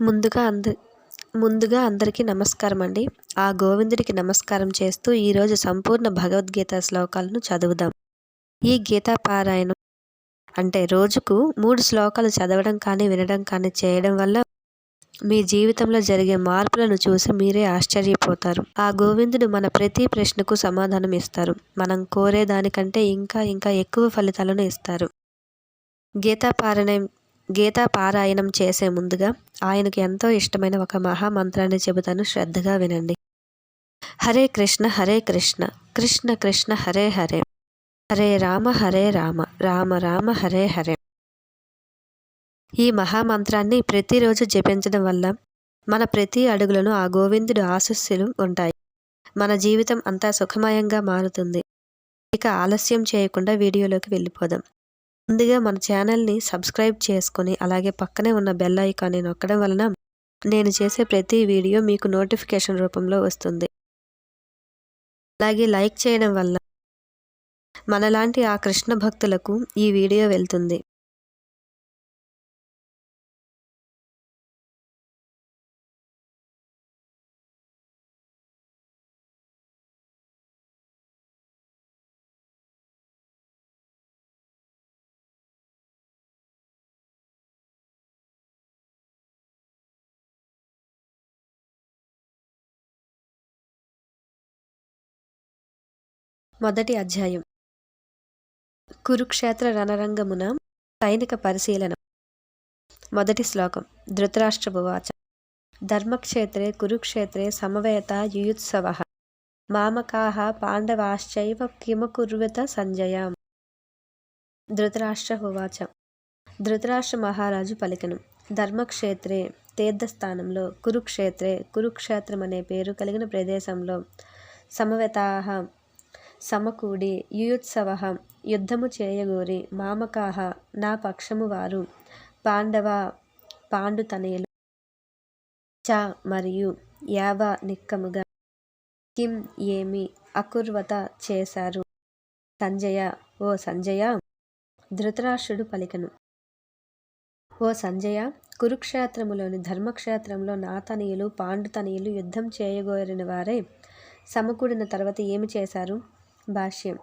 ముందుగా అంద ముందుగా అందరికీ నమస్కారం అండి ఆ గోవిందుడికి నమస్కారం చేస్తూ ఈరోజు సంపూర్ణ భగవద్గీత శ్లోకాలను చదువుదాం. ఈ గీతా పారాయణం అంటే రోజుకు మూడు శ్లోకాలు చదవడం కానీ వినడం కానీ చేయడం వల్ల మీ జీవితంలో జరిగే మార్పులను చూసి మీరే ఆశ్చర్యపోతారు. ఆ గోవిందుడు మన ప్రతి ప్రశ్నకు సమాధానం ఇస్తారు. మనం కోరే దానికంటే ఇంకా ఇంకా ఎక్కువ ఫలితాలను ఇస్తారు. గీతా పారాయణం గీతా పారాయణం చేసే ముందుగా ఆయనకు ఎంతో ఇష్టమైన ఒక మహామంత్రాన్ని చెబుతాను. శ్రద్ధగా వినండి. హరే కృష్ణ హరే కృష్ణ కృష్ణ కృష్ణ హరే హరే. హరే రామ హరే రామ రామ రామ హరే హరే. ఈ మహామంత్రాన్ని ప్రతిరోజు జపించడం వల్ల మన ప్రతి అడుగులను ఆ గోవిందుడు ఆశస్సులు ఉంటాయి. మన జీవితం అంతా సుఖమయంగా మారుతుంది. ఇక ఆలస్యం చేయకుండా వీడియోలోకి వెళ్ళిపోదాం. ముందుగా మన ఛానల్ని సబ్స్క్రైబ్ చేసుకొని అలాగే పక్కనే ఉన్న బెల్ ఐకాన్ని నొక్కడం వలన నేను చేసే ప్రతి వీడియో మీకు నోటిఫికేషన్ రూపంలో వస్తుంది. అలాగే లైక్ చేయడం వల్ల మనలాంటి ఆ కృష్ణ భక్తులకు ఈ వీడియో వెళ్తుంది. మొదటి అధ్యాయం. కురుక్షేత్ర రణరంగమున సైనిక పరిశీలన. మొదటి శ్లోకం. ధృతరాష్ట్రభువాచ ధర్మక్షేత్రే కురుక్షేత్రే సమవేత యుయుత్సవ. మామకాహ పాండవాశ్చైవ కిమకుర్వత సంజయ. ధృతరాష్ట్ర ఉవాచ ధృతరాష్ట్ర మహారాజు పలికను. ధర్మక్షేత్రే తీర్థస్థానంలో కురుక్షేత్రే కురుక్షేత్రం అనే పేరు కలిగిన ప్రదేశంలో సమవేతాహ సమకూడి యుయుత్సవ యుద్ధము చేయగోరి మామకాహ నా పక్షము వారు. పాండవ పాండుతనయులు చ మరియు యావ నిక్కముగా కిం ఏమి అకుర్వత చేశారు? సంజయ ఓ సంజయ ధృతరాష్ట్రుడు పలికను. ఓ సంజయ కురుక్షేత్రములోని ధర్మక్షేత్రంలో నాతనీయులు పాండుతనీయులు యుద్ధం చేయగోరిన వారే సమకూడిన తర్వాత ఏమి చేశారు? భాష్యం.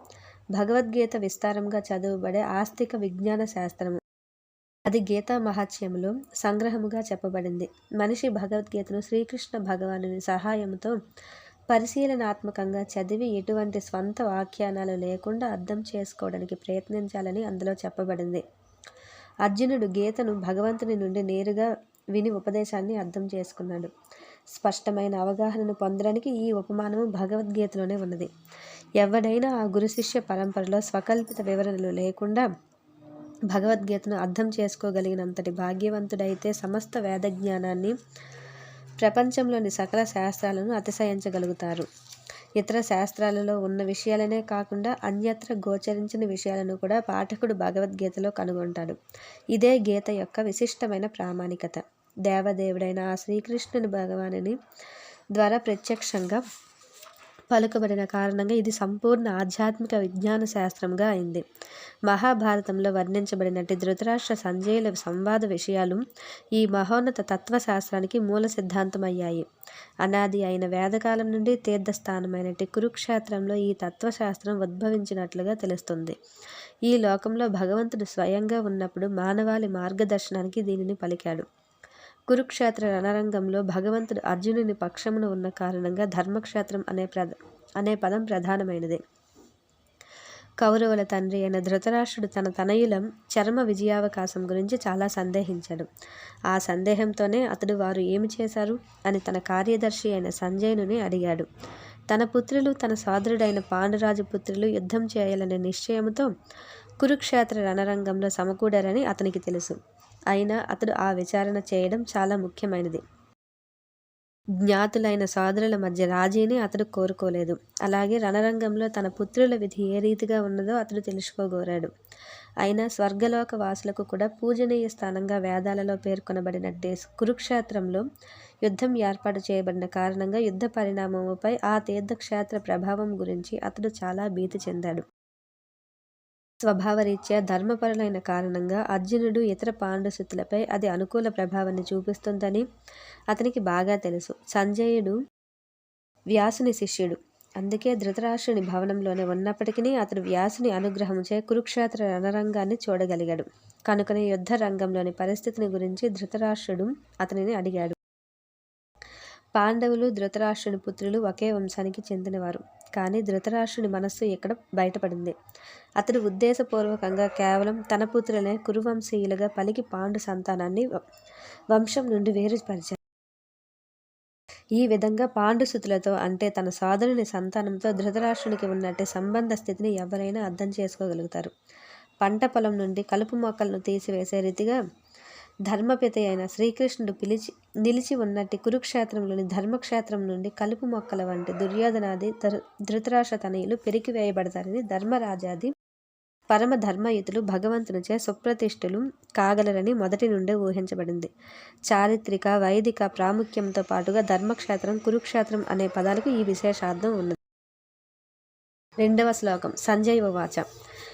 భగవద్గీత విస్తారంగా చదువుబడే ఆస్తిక విజ్ఞాన శాస్త్రము. అది గీతా మహత్యములో సంగ్రహముగా చెప్పబడింది. మనిషి భగవద్గీతను శ్రీకృష్ణ భగవానుని సహాయంతో పరిశీలనాత్మకంగా చదివి ఎటువంటి స్వంత వ్యాఖ్యానాలు లేకుండా అర్థం చేసుకోవడానికి ప్రయత్నించాలని అందులో చెప్పబడింది. అర్జునుడు గీతను భగవంతుని నుండి నేరుగా విని ఉపదేశాన్ని అర్థం చేసుకున్నాడు. స్పష్టమైన అవగాహనను పొందడానికి ఈ ఉపమానము భగవద్గీతలోనే ఉన్నది. ఎవడైనా ఆ గురు శిష్య పరంపరలో స్వకల్పిత వివరణలు లేకుండా భగవద్గీతను అర్థం చేసుకోగలిగినంతటి భాగ్యవంతుడైతే సమస్త వేద జ్ఞానాన్ని ప్రపంచంలోని సకల శాస్త్రాలను అతిశయించగలుగుతారు. ఇతర శాస్త్రాలలో ఉన్న విషయాలనే కాకుండా అన్యత్ర గోచరించిన విషయాలను కూడా పాఠకుడు భగవద్గీతలో కనుగొంటాడు. ఇదే గీత యొక్క విశిష్టమైన ప్రామాణికత. దేవదేవుడైన ఆ శ్రీకృష్ణుని భగవానుని ద్వారా ప్రత్యక్షంగా పలుకబడిన కారణంగా ఇది సంపూర్ణ ఆధ్యాత్మిక విజ్ఞాన శాస్త్రంగా అయింది. మహాభారతంలో వర్ణించబడినట్టు ధృతరాష్ట్ర సంజయుల సంవాద విషయాలు ఈ మహోన్నత తత్వశాస్త్రానికి మూల సిద్ధాంతమయ్యాయి. అనాది అయిన వేదకాలం నుండి తీర్థస్థానమైనటి కురుక్షేత్రంలో ఈ తత్వశాస్త్రం ఉద్భవించినట్లుగా తెలుస్తుంది. ఈ లోకంలో భగవంతుడు స్వయంగా ఉన్నప్పుడు మానవాళి మార్గదర్శనానికి దీనిని పలికాడు. కురుక్షేత్ర రణరంగంలో భగవంతుడు అర్జునుని పక్షమున ఉన్న కారణంగా ధర్మక్షేత్రం అనే ప్రధ అనే పదం ప్రధానమైనది. కౌరవుల తండ్రి అయిన ధృతరాష్ట్రుడు తన తనయుల చర్మ విజయావకాశం గురించి చాలా సందేహించాడు. ఆ సందేహంతోనే అతడు వారు ఏమి చేశారు అని తన కార్యదర్శి అయిన సంజయునుని అడిగాడు. తన పుత్రులు తన సోదరుడైన పాండురాజు పుత్రులు యుద్ధం చేయాలనే నిశ్చయముతో కురుక్షేత్ర రణరంగంలో సమకూడారని అతనికి తెలుసు. అయినా అతడు ఆ విచారణ చేయడం చాలా ముఖ్యమైనది. జ్ఞాతులైన సోదరుల మధ్య రాజీని అతడు కోరుకోలేదు. అలాగే రణరంగంలో తన పుత్రుల విధి ఏ రీతిగా ఉన్నదో అతడు తెలుసుకోగోరాడు. అయినా స్వర్గలోక వాసులకు కూడా పూజనీయ స్థానంగా వేదాలలో పేర్కొనబడినట్టే కురుక్షేత్రంలో యుద్ధం ఏర్పాటు చేయబడిన కారణంగా యుద్ధ పరిణామముపై ఆ తీర్థక్షేత్ర ప్రభావం గురించి అతడు చాలా భీతి చెందాడు. స్వభావరీత్యా ధర్మపరులైన కారణంగా అర్జునుడు ఇతర పాండుసుతులపై అది అనుకూల ప్రభావాన్ని చూపిస్తుందని అతనికి బాగా తెలుసు. సంజయుడు వ్యాసుని శిష్యుడు. అందుకే ధృతరాష్ట్రుని భవనంలోనే ఉన్నప్పటికీ అతడు వ్యాసుని అనుగ్రహంచే కురుక్షేత్ర రణరంగాన్ని చూడగలిగాడు. కనుకనే యుద్ధ రంగంలోని పరిస్థితిని గురించి ధృతరాష్ట్రుడు అతనిని అడిగాడు. పాండవులు ధృతరాష్ట్రుని పుత్రులు ఒకే వంశానికి చెందినవారు. కానీ ధృతరాష్ట్రుని మనస్సు ఇక్కడ బయటపడింది? అతడు ఉద్దేశపూర్వకంగా కేవలం తన పుత్రులనే కురువంశీయులుగా పలికి పాండు సంతానాన్ని వంశం నుండి వేరుపరిచారు ఈ విధంగా పాండుసుతులతో అంటే తన సోదరుని సంతానంతో ధృతరాష్ట్రునికి ఉన్నట్టే సంబంధ స్థితిని ఎవరైనా అర్థం చేసుకోగలుగుతారు. పంట పొలం నుండి కలుపు మొక్కలను తీసివేసే రీతిగా ధర్మపిత అయిన శ్రీకృష్ణుడు పిలిచి నిలిచి ఉన్నట్టి కురుక్షేత్రంలోని ధర్మక్షేత్రం నుండి కలుపు మొక్కల వంటి దుర్యోధనాది ధృతరాష్ట్ర తనయులు పెరికివేయబడతారని ధర్మరాజాది పరమ ధర్మయుతులు భగవంతునిచే సుప్రతిష్ఠులు కాగలరని మొదటి నుండే ఊహించబడింది. చారిత్రక వైదిక ప్రాముఖ్యంతో పాటుగా ధర్మక్షేత్రం కురుక్షేత్రం అనే పదాలకు ఈ విశేషార్థం ఉన్నది. రెండవ శ్లోకం సంజయ్ వాచ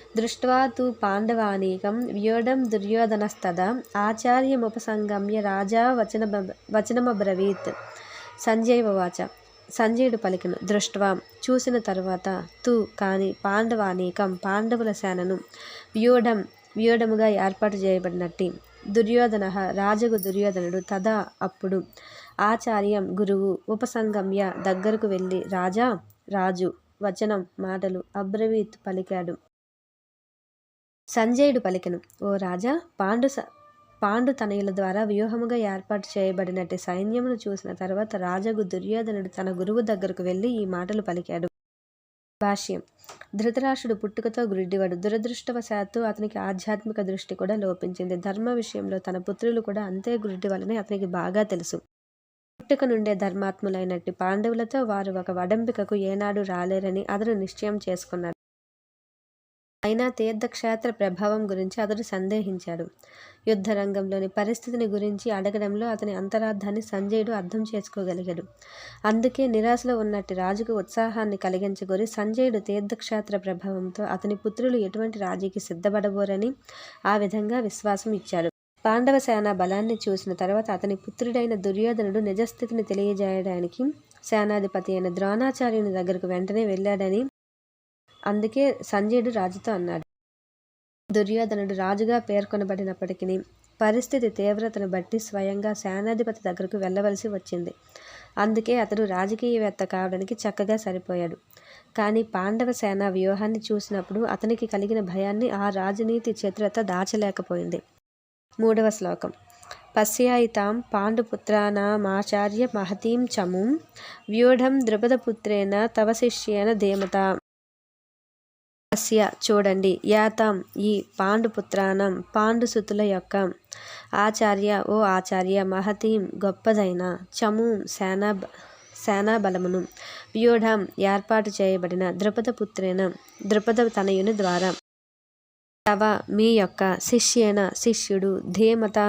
దృష్ట్వా తు పాండవానీకం వ్యోఢం దుర్యోధనస్తదా ఆచార్యముపసంగమ్య రాజా వచన వచనమబ్రవీత్. సంజయ్ వాచ సంజయుడు పలికిన. దృష్ట్వా చూసిన తరువాత తు కాని పాండవానీకం పాండవుల సేనను వ్యూఢం వ్యూఢముగా ఏర్పాటు చేయబడినట్టి. దుర్యోధన రాజగు దుర్యోధనుడు తదా అప్పుడు ఆచార్యం గురువు ఉపసంగమ్య దగ్గరకు వెళ్ళి రాజా రాజు వచనం మాటలు అబ్రవీత్ పలికాడు. సంజయుడు పలికెను. ఓ రాజా పాండు పాండు తనయుల ద్వారా వ్యూహముగా ఏర్పాటు చేయబడినట్టు సైన్యమును చూసిన తర్వాత రాజగు దుర్యోధనుడు తన గురువు దగ్గరకు వెళ్ళి ఈ మాటలు పలికాడు. భాష్యం. ధృతరాష్ట్రుడు పుట్టుకతో గుడ్డివాడు. దురదృష్టవశాత్తు అతనికి ఆధ్యాత్మిక దృష్టి కూడా లోపించింది. ధర్మ విషయంలో తన పుత్రులు కూడా అంతే గుడ్డివాళ్ళని అతనికి బాగా తెలుసు. పుట్టుక నుండే ధర్మాత్ములైనట్టు పాండవులతో వారు ఒక వడంబికకు ఏనాడు రాలేరని అతను నిశ్చయం చేసుకున్నాడు. అయినా తీర్థక్షేత్ర ప్రభావం గురించి అతడు సందేహించాడు. యుద్ధరంగంలోని పరిస్థితిని గురించి అడగడంలో అతని అంతరార్థాన్ని సంజయుడు అర్థం చేసుకోగలిగాడు. అందుకే నిరాశలో ఉన్నట్టు రాజుకు ఉత్సాహాన్ని కలిగించగోరి సంజయుడు తీర్థక్షేత్ర ప్రభావంతో అతని పుత్రులు ఎటువంటి రాజీకి సిద్ధపడబోరని ఆ విధంగా విశ్వాసం ఇచ్చాడు. పాండవ సేన బలాన్ని చూసిన తర్వాత అతని పుత్రుడైన దుర్యోధనుడు నిజస్థితిని తెలియజేయడానికి సేనాధిపతి అయిన ద్రోణాచార్యుని దగ్గరకు వెంటనే వెళ్ళాడని అందుకే సంజయుడు రాజుతో అన్నాడు. దుర్యోధనుడు రాజుగా పేర్కొనబడినప్పటికీ పరిస్థితి తీవ్రతను బట్టి స్వయంగా సేనాధిపతి దగ్గరకు వెళ్ళవలసి వచ్చింది. అందుకే అతడు రాజకీయవేత్త కావడానికి చక్కగా సరిపోయాడు. కానీ పాండవ సేన వ్యూహాన్ని చూసినప్పుడు అతనికి కలిగిన భయాన్ని ఆ రాజనీతి చతురత దాచలేకపోయింది. మూడవ శ్లోకం. పశ్యాయితాం పాండుపుత్రానామాచార్య మహతీం చముం వ్యూఢం ద్రుపదపుత్రేణ తవ శిష్యేన ధీమత. అస్య చూడండి. యాతాం ఈ పాండుపుత్రానం పాండుసుతుల యొక్క ఆచార్య ఓ ఆచార్య మహతీం గొప్పదైన చము సేనా సేనాబలమును వ్యూఢం ఏర్పాటు చేయబడిన ద్రుపద పుత్రేన ద్రుపద తనయుని ద్వారా. తవ మీ యొక్క శిష్యేన శిష్యుడు ధీమత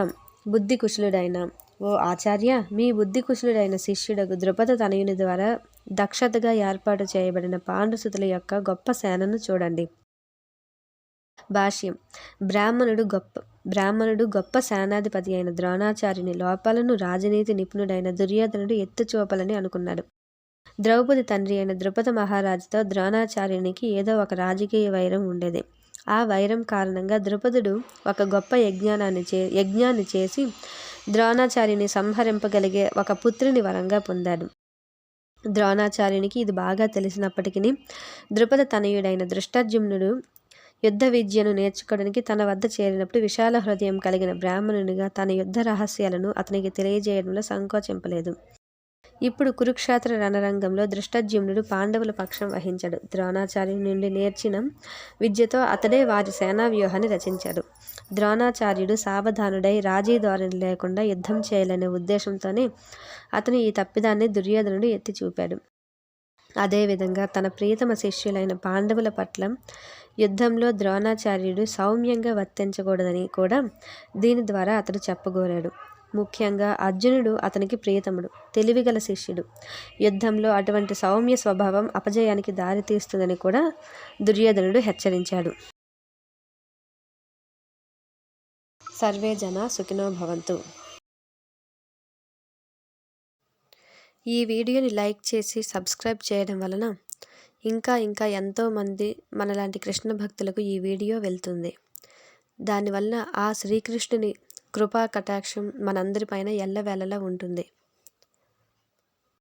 బుద్ధి కుశలుడైన ఓ ఆచార్య మీ బుద్ధి కుశలుడైన శిష్యుడకు ద్రుపద తనయుని ద్వారా దక్షతగా ఏర్పాటు చేయబడిన పాండుసుతుల యొక్క గొప్ప సేనను చూడండి. భాష్యం. బ్రాహ్మణుడు గొప్ప బ్రాహ్మణుడు గొప్ప సేనాధిపతి అయిన ద్రోణాచార్యుని లోపాలను రాజనీతి నిపుణుడైన దుర్యోధనుడు ఎత్తుచూపాలని అనుకున్నాడు. ద్రౌపది తండ్రి అయిన ద్రుపద మహారాజుతో ద్రోణాచార్యునికి ఏదో ఒక రాజకీయ వైరం ఉండేది. ఆ వైరం కారణంగా ద్రుపదుడు ఒక గొప్ప యజ్ఞానాన్ని చే యజ్ఞాన్ని చేసి ద్రోణాచార్యుని సంహరింపగలిగే ఒక పుత్రుని వరంగా పొందాడు. ద్రోణాచార్యునికి ఇది బాగా తెలిసినప్పటికీ ద్రుపద తనయుడైన దృష్టార్జుమ్నుడు యుద్ధ విద్యను నేర్చుకోవడానికి తన వద్ద చేరినప్పుడు విశాల హృదయం కలిగిన బ్రాహ్మణునిగా తన యుద్ధ రహస్యాలను అతనికి తెలియజేయడంలో సంకోచింపలేదు. ఇప్పుడు కురుక్షేత్ర రణరంగంలో దృష్టజ్యుమ్నుడు పాండవుల పక్షం వహించాడు. ద్రోణాచార్యుడి నుండి నేర్చిన విద్యతో అతడే వారి సేనా వ్యూహాన్ని రచించాడు. ద్రోణాచార్యుడు సావధానుడై రాజీ ధోరణి లేకుండా యుద్ధం చేయాలనే ఉద్దేశంతోనే అతను ఈ తప్పిదాన్ని దుర్యోధనుడు ఎత్తి చూపాడు. అదేవిధంగా తన ప్రియతమ శిష్యులైన పాండవుల పట్ల యుద్ధంలో ద్రోణాచార్యుడు సౌమ్యంగా వర్తించకూడదని కూడా దీని ద్వారా అతడు చెప్పగోరాడు. ముఖ్యంగా అర్జునుడు అతనికి ప్రియతముడు తెలివిగల శిష్యుడు. యుద్ధంలో అటువంటి సౌమ్య స్వభావం అపజయానికి దారితీస్తుందని కూడా దుర్యోధనుడు హెచ్చరించాడు. సర్వే జన సుఖినో భవంతు. ఈ వీడియోని లైక్ చేసి సబ్స్క్రైబ్ చేయడం వలన ఇంకా ఇంకా ఎంతోమంది మనలాంటి కృష్ణ భక్తులకు ఈ వీడియో వెళ్తుంది. దానివల్ల ఆ శ్రీకృష్ణుని కృపా కటాక్షం మనందరిపైన ఎల్లవేళలా ఉంటుంది.